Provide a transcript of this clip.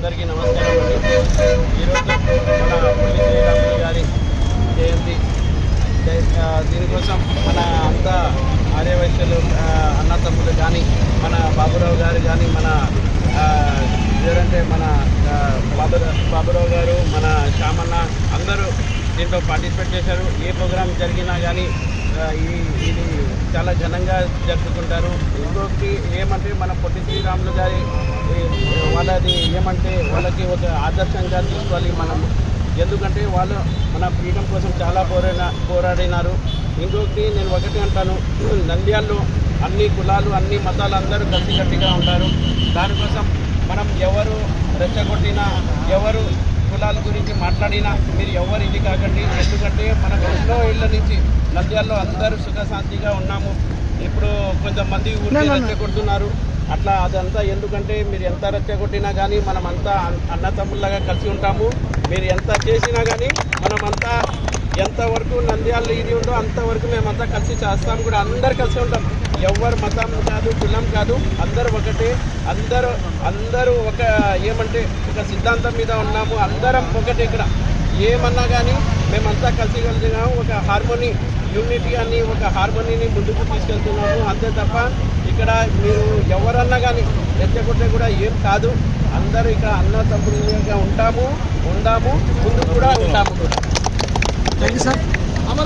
అందరికీ నమస్కారం అండి. ఈరోజు మన పుల్లి శ్రీరాములు గారి జయంతి. దీనికోసం మన అంతా ఆర్యవైశ్యులు అన్న తమ్ముడు కానీ మన బాబురావు గారు కానీ మన ఆ, ఎవరంటే మన బాబురావు బాబురావు గారు మన శ్యామన్న దీంట్లో పార్టిసిపేట్ చేశారు. ఏ ప్రోగ్రాం జరిగినా కానీ ఈ ఇది చాలా ఘనంగా జరుపుకుంటారు. ఇంకొకటి ఏమంటే మన పొట్టి శ్రీరాములు గారి వాళ్ళది ఏమంటే వాళ్ళకి ఒక ఆదర్శంగా తీసుకోవాలి మనం. ఎందుకంటే వాళ్ళు మన ఫ్రీడమ్ కోసం చాలా పోరాడిన పోరాడినారు. ఇంకొకటి నేను ఒకటి అంటాను. నంద్యాల్లో అన్ని కులాలు అన్ని మతాలు అందరూ కలిసికట్టుగా ఉంటారు. దానికోసం మనం ఎవరు రెచ్చగొట్టినా ఎవరు కులాల గురించి మాట్లాడినా మీరు ఎవరు ఇది కాకండి. ఎందుకంటే మన ఎన్నో ఇళ్ళ నుంచి నంద్యాల్లో అందరూ సుఖశాంతిగా ఉన్నాము. ఇప్పుడు కొంతమంది ఊరికి రెచ్చగొడుతున్నారు అట్లా అదంతా ఎందుకంటే మీరు ఎంత రెచ్చగొట్టినా కానీ మనమంతా అన్- అన్నతమ్ముళ్ళగా కలిసి ఉంటాము. మీరు ఎంత చేసినా కానీ మనమంతా ఎంతవరకు నంద్యాలలో ఇది ఉందో అంతవరకు మేమంతా కలిసి చేస్తాం. కూడా అందరు కలిసి ఉంటాం. ఎవరు మతం కాదు కులం కాదు అందరూ ఒకటే. అందరూ అందరూ ఒక ఏమంటే ఒక సిద్ధాంతం మీద ఉన్నాము. అందరం ఒకటే ఇక్కడ. ఏమన్నా కానీ మేమంతా కలిసి కలిసినాము ఒక హార్మోనీ యూనిటీ అని ఒక హార్మోనీని ముందుకు తీసుకెళ్తున్నాము. అంతే తప్ప ఇక్కడ మీరు ఎవరన్నా కానీ రెచ్చగొట్టే కూడా ఏం కాదు. అందరూ ఇక్కడ అన్న తమ్ముళ్ళగా ఉంటాము ఉందాము ముందు కూడా ఉంటాము. కూడా థ్యాంక్ యూ సార్